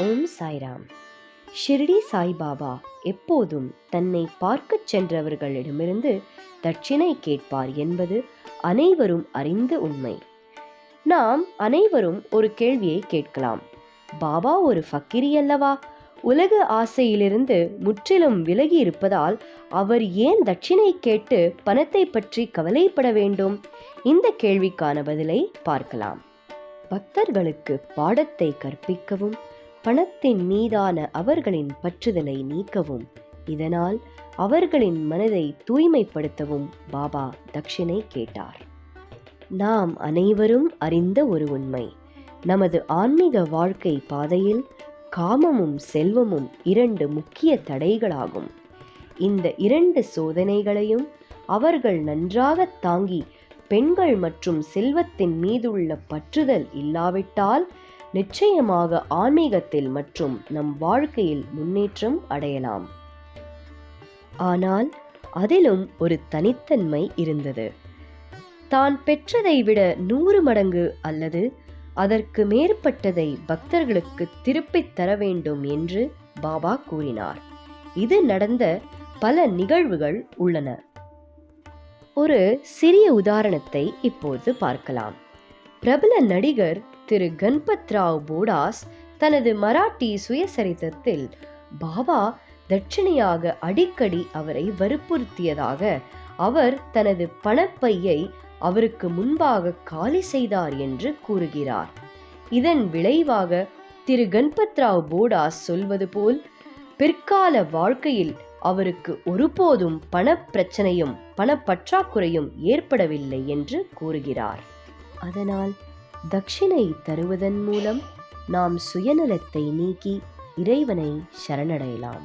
ஓம் சாய்ராம். ஷிர்டி சாய்பாபா எப்போதும் தன்னை பார்க்கச் சென்றவர்களிடமிருந்து தட்சிணை கேட்பார் என்பது அனைவரும் அறிந்த உண்மை. நாம் அனைவரும் ஒரு கேள்வியை கேட்கலாம். பாபா ஒரு ஃபக்கிரி அல்லவா? உலக ஆசையிலிருந்து முற்றிலும் விலகி இருப்பதால் அவர் ஏன் தட்சிணை கேட்டு பணத்தை பற்றி கவலைப்பட வேண்டும்? இந்த கேள்விக்கான பதிலை பார்க்கலாம். பக்தர்களுக்கு பாடத்தை கற்பிக்கவும் பணத்தின் மீதான அவர்களின் பற்றுதலை நீக்கவும். இதனால் அவர்களின் மனதை தூய்மைப்படுத்தவும் பாபா தக்ஷனை கேட்டார். நாம் அனைவரும் அறிந்த ஒரு உண்மை. நமது ஆன்மீக வாழ்க்கை பாதையில் காமமும் செல்வமும் இரண்டு முக்கிய தடைகளாகும். இந்த இரண்டு சோதனைகளையும் அவர்கள் நன்றாக தாங்கி பெண்கள் மற்றும் செல்வத்தின் மீதுள்ள பற்றுதல் இல்லாவிட்டால் நிச்சயமாக ஆன்மீகத்தில் மற்றும் நம் வாழ்க்கையில் முன்னேற்றம் அடையலாம். ஆனால் அதிலும் ஒரு தனித்தன்மை இருந்தது. தான் பெற்றதை விட நூறு மடங்கு அல்லது அதற்கு மேற்பட்டதை பக்தர்களுக்கு திருப்பித் தர வேண்டும் என்று பாபா கூறினார். இது நடந்த பல நிகழ்வுகள் உள்ளன. ஒரு சிறிய உதாரணத்தை இப்போது பார்க்கலாம். பிரபல நடிகர் திரு கண்பத் ராவ் போடாஸ் தனது மராட்டி சுயசரித்தத்தில் பாபா தட்சிணையாக அடிக்கடி அவரை வற்புறுத்தியதாக அவர் தனது பணப்பையை அவருக்கு முன்பாக காலி செய்தார் என்று கூறுகிறார். இதன் விளைவாக திரு கன்பத்ராவ் போடாஸ் சொல்வது போல் பிற்கால வாழ்க்கையில் அவருக்கு ஒருபோதும் பணப்பிரச்சனையும் பணப்பற்றாக்குறையும் ஏற்படவில்லை என்று கூறுகிறார். அதனால் தட்சிணை தருவதன் மூலம் நாம் சுயநலத்தை நீக்கி இறைவனை சரணடையலாம்.